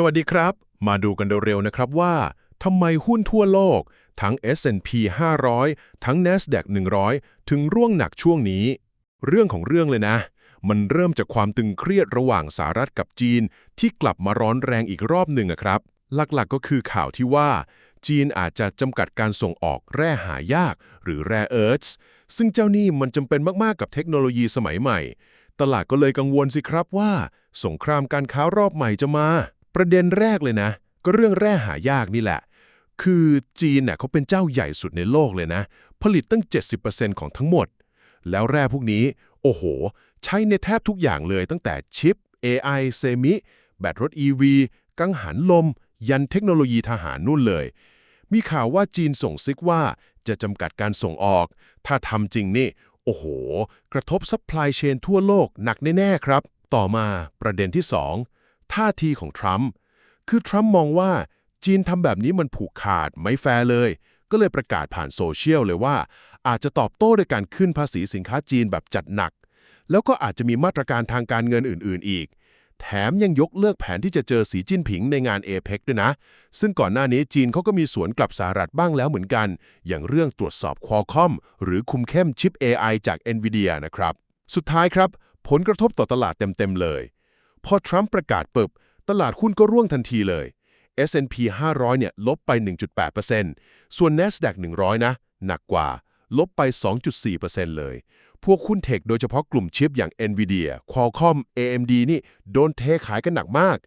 สวัสดีครับ มาดูกันเร็วๆนะครับว่าทำไมหุ้นทั่วโลก ทั้ง S&P 500 ทั้ง NASDAQ 100 ถึงร่วงหนักช่วงนี้ เรื่องของเรื่องเลยนะ มันเริ่มจากความตึงเครียดระหว่างสหรัฐกับจีน ที่กลับมาร้อนแรงอีกรอบหนึ่งอะครับ หลักๆก็คือข่าวที่ว่า จีนอาจจะจำกัดการส่งออกแร่หายาก หรือแร่เอิร์ธซึ่งเจ้านี่มันจำเป็นมากๆกับเทคโนโลยีสมัยใหม่ ตลาดก็เลยกังวลสิครับว่า สงครามการค้ารอบใหม่จะมา ประเด็นแรกเลยนะ ก็เรื่องแร่หายากนี่แหละ คือจีนเน่ะเขาเป็นเจ้าใหญ่สุดในโลกเลยนะ ผลิตตั้ง 70%ของทั้งหมด แล้วแร่พวกนี้ โอ้โห ใช้ในแทบทุกอย่างเลยตั้งแต่ชิป AI เซมิ แบตรถ EV กังหันลม ยันเทคโนโลยีทหารนู่นเลย มีข่าวว่าจีนส่งซิกว่าจะจำกัดการส่งออก ถ้าทำจริงนี่ โอ้โห กระทบซัพพลายเชนทั่วโลกหนักแน่ ๆ ครับ ต่อมาประเด็นที่ 2 ท่าทีของทรัมป์คือทรัมป์มองว่าจีนทำแบบนี้มันผูกขาดไม่แฟร์เลย ก็เลยประกาศผ่านโซเชียลเลยว่า อาจจะตอบโต้ด้วยการขึ้นภาษีสินค้าจีนแบบจัดหนัก แล้วก็อาจจะมีมาตรการทางการเงินอื่น ๆ อีก แถมยังยกเลิกแผนที่จะเจอสีจิ้นผิงในงานเอเ c ด้วยนะ ซึ่งก่อนหน้านี้จีนเขาก็มีสวนกลับสหรัฐบ้างแล้วเหมือนกัน อย่างเรื่องตรวจสอบควอคอมหรือคุมเข้มชิป AI จาก NVIDIA นะครับ สุดท้ายครับ ผลกระทบต่อตลาดเต็มๆเลย พอทรัมป์ประกาศปึบ ตลาดหุ้นก็ร่วงทันทีเลย S&P 500 เนี่ย ลบไป 1.8%ส่วน NASDAQ 100 นะ หนักกว่า ลบไป 2.4%เลย พวกหุ้นเทคโดยเฉพาะกลุ่มชิปอย่าง NVIDIA Qualcomm AMD นี่ โดนเทขายกันหนักมาก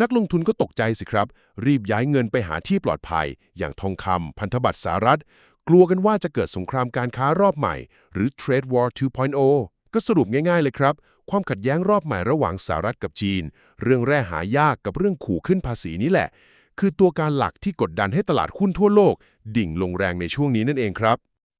นักลงทุนก็ตกใจสิครับ รีบย้ายเงินไปหาที่ปลอดภัย อย่างทองคำพันธบัตรสหรัฐ กลัวกันว่าจะเกิดสงครามการค้ารอบใหม่ หรือ Trade War 2.0 ก็สรุปง่ายๆเลยครับ ความขัดแย้งรอบใหม่ระหว่างสหรัฐกับจีน เรื่องแร่หายากกับเรื่องขู่ขึ้นภาษีนี่แหละ คือตัวการหลักที่กดดันให้ตลาดหุ้นทั่วโลก ดิ่งลงแรงในช่วงนี้นั่นเองครับ